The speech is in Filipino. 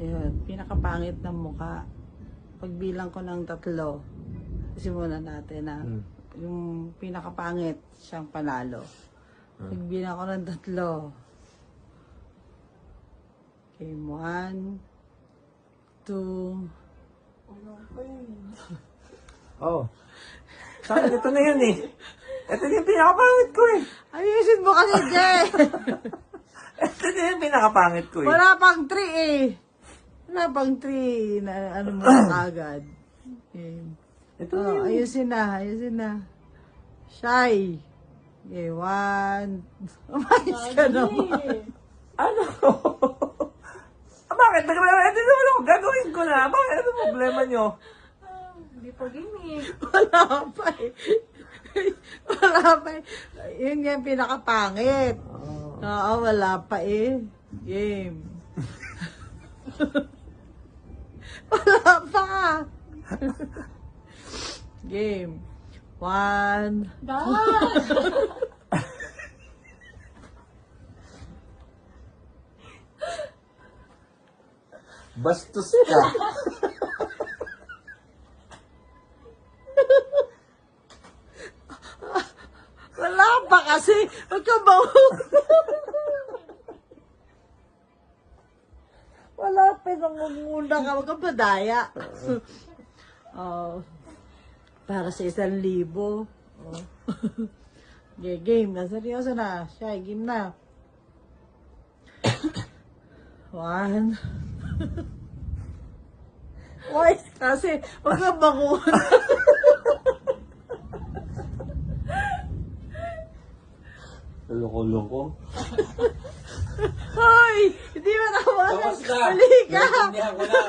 Ayun, pinakapangit ng mukha. Pagbilang ko ng tatlo, simulan natin na Hmm. yung pinakapangit, siyang panalo. Pagbilang ko ng tatlo. Okay, one, two, Oh. Sa akin, ito na yun eh. Ito na yung pinakapangit ko eh. ayusin mo kasi, Jay! Ito na yung pinakapangit ko eh. Wala pang three eh. Wala pang three na ano mo agad. Okay. Ito Oh, ayusin na, ayusin na. Shy. Okay, one. Umayos ka naman. Ano? ah, bakit? Ito naman ako. Gagawin ko na. Bakit? Ano problema nyo? Hindi pa gimmick. Wala pa eh. Wala pa eh. Yun yung pinakapangit. Oo, wala pa eh. Game. wala pa. Game. One. Dad! Bastos ka. Wala pa kasi. Huwag ka ba? Wala pa. Nangunguna ka. Huwag ka badaya. Oh. Para sa isang libo. Oh. Okay, game na. Seryoso na. Siya, game na. One. Why? Kasi, huwag ka bangun. Loko-loko. Hoy! Hindi mo na. Huli ka. Naiintindihan ko na.